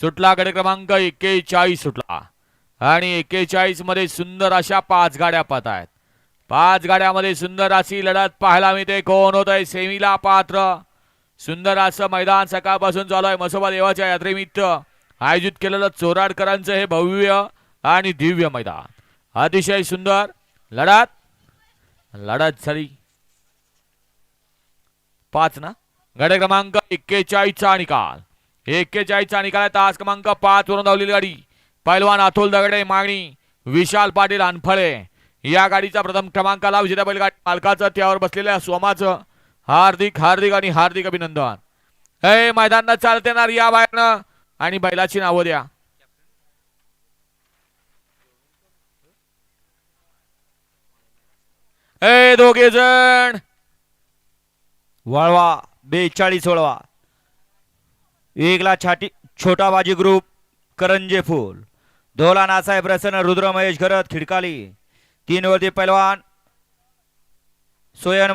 सुटला गड क्रमांक एक्केचाळीस सुटला. आणि एक्केचाळीसमध्ये सुंदर अशा पाच गाड्या पाहत आहेत पाच गाड्यामध्ये सुंदर अशी लढत पाहायला मिळते. कोण होत आहे सेमीला पात्र? सुंदर असं मैदान सकाळपासून चालू आहे. मसोबा देवाच्या यात्रेनिमित्त आयोजित केलेलं चोराडकरांचं हे भव्य आणि दिव्य मैदान. अतिशय सुंदर लढत. लढत झाली पाच ना? गड क्रमांक एक्केचाळीसचा निकाल. एक्केचाळीसचा निकाल आहे. तास क्रमांक पाच वरून धावलेली गाडी. पैलवान अतुल दगडे मागणी विशाल पाटील अनफळे. या गाडीचा प्रथम क्रमांकाला विजेता बैलगाडी मालकाचं त्यावर बसलेल्या सोमाचं. हार्दिक हार्दिक आणि हार्दिक अभिनंदन. हे मैदान चालते येणार या बाहेरनं आणि बैलाची नावं द्या. ए दोघे जण. वळवा बेचाळीस वळवा. एकला छाटी छोटा बाजी ग्रुप करंजे फूल. धोला नासाहेब प्रसन्न रुद्र महेश घरत खिडकाली. तीन वरती पैलवान सोयन